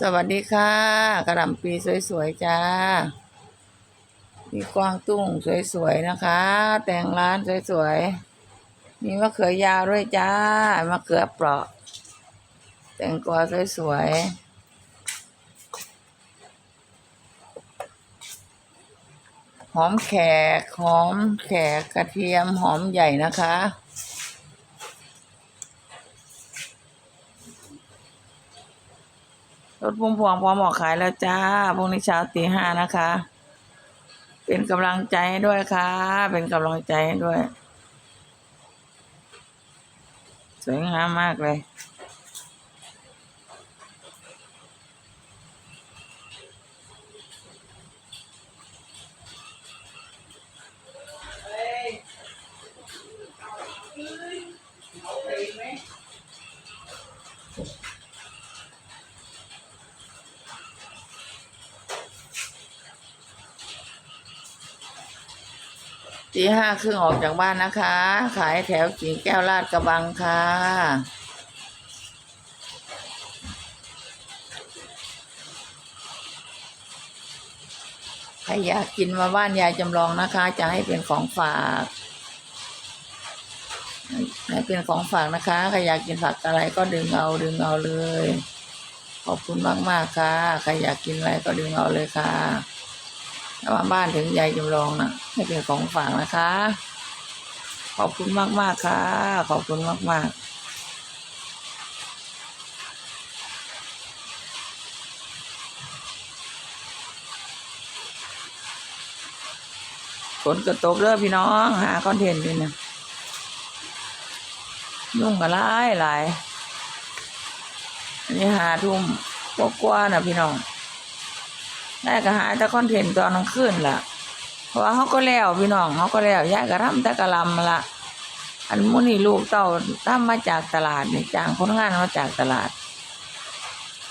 สวัสดีค่ะกระหล่ำปีสวยๆจ้า มีกวางตุ้งสวยๆนะคะ แต่งร้านสวยๆ มีมะเขือยาวด้วยจ้ามะเขือเปราะ แต่งกวาสวยๆหอมแขกหอมแขกกระเทียมหอมใหญ่นะคะ รถพุ่มพวงพร้อมออกขายแล้วจ้าพรุ่งนี้เช้าตีห้านะคะ เป็นกำลังใจให้ด้วยค่ะ เป็นกำลังใจให้ด้วย สวยงามมากเลย ตีห้าครึ่งออกจากบ้านนะคะ ขายแถวกิ่งแก้วลาดกระบังค่ะ ใครอยากกินมาบ้านยายจำลองนะคะ จะให้เป็นของฝากให้เป็นของฝากนะคะ ใครอยากกินผักอะไรก็ดึงเอาดึงเอาเลย ขอบคุณมาก ๆ ค่ะ ใครอยากกินอะไรก็ดึงเอาเลยค่ะ ถ้ามางบ้านถึงยายจำลองนะให้เป็นของฝากนะคะ ขอบคุณมากมากค่ะ ขอบคุณมากมากฝนกระตกเด้อพี่น้อง หาคอนเทนต์ด้วยนะยุ่งกันหลายหลายอันนี้หาทุ่มกว่าๆนะพี่น้อง ได้ก็หาแต่คอนเทนต์ตอนกลางคืนล่ะ เพราะว่าเขาก็แล้วพี่น้องเขาก็แล้วยายก็ทำแต่กระลำละอันมุนี่ลูกเต้าทำมาจากตลาดนี่จ้างคนงานมาจากตลาด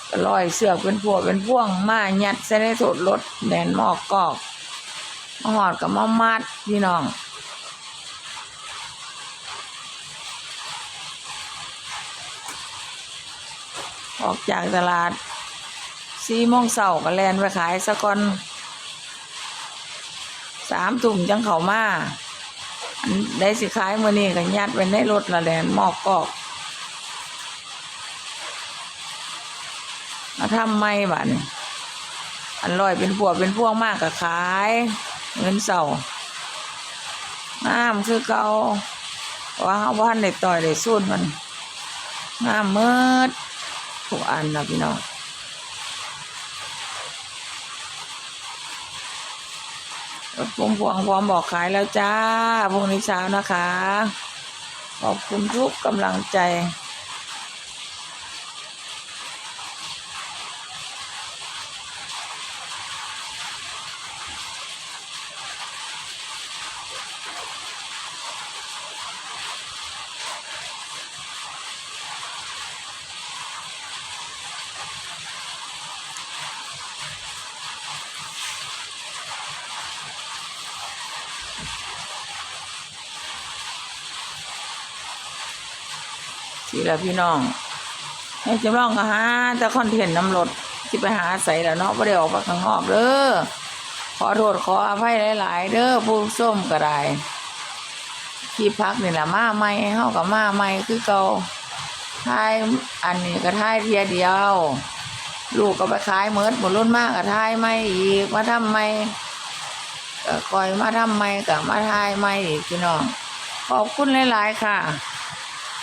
ก็ร้อยเสือกเป็นพวกเป็นพ่วงมายัดใส่ในโถดรถแดนหมอกกอกมาหอดกับมามัดพี่น้องออกจากตลาด สี่โมงเช้าก็แลนไปขายสะก่อนสามถุ่มจังเขามาอันได้สิขายมื่อนี้ก็ยัดไว้ในรถละแลนหมอกกอกมาทำไม่บ้านอันลอยเป็นพวกเป็นพวงมากก็ขายเงินเสาน้ำคือเกาว่าเขาบ้านได้ต่อยได้สู้นมันน้ำมืดทุกอันนะพี่น้อง ถผมพวงพร้อมบอกขายแล้วจ้าพรุ่งนี้เช้านะคะ ขอบคุณทุกกำลังใจ ทีละพี่น้องให้จำลองก็หาแต่คอนเทนต์น้ำรถที่ไปหาใส่แล้วเนาะไม่ได้ออกมาข้างนอกเด้อขอโทษขออภัยหลาย ๆ เด้อผู้ส้มก็ได้ที่พักนี่แหละมาใหม่เฮากับมาใหม่คือเก่าท้ายอันนี้ก็ท้ายเทียเดียว ลูกก็ไปขายเมิดหมดรุ่นมากก็ท้ายไม่อีกมาทำไม่ก็คอยมาทำไม่กับมาท้ายไม่อีกพี่น้องขอบคุณหลาย ๆ ค่ะ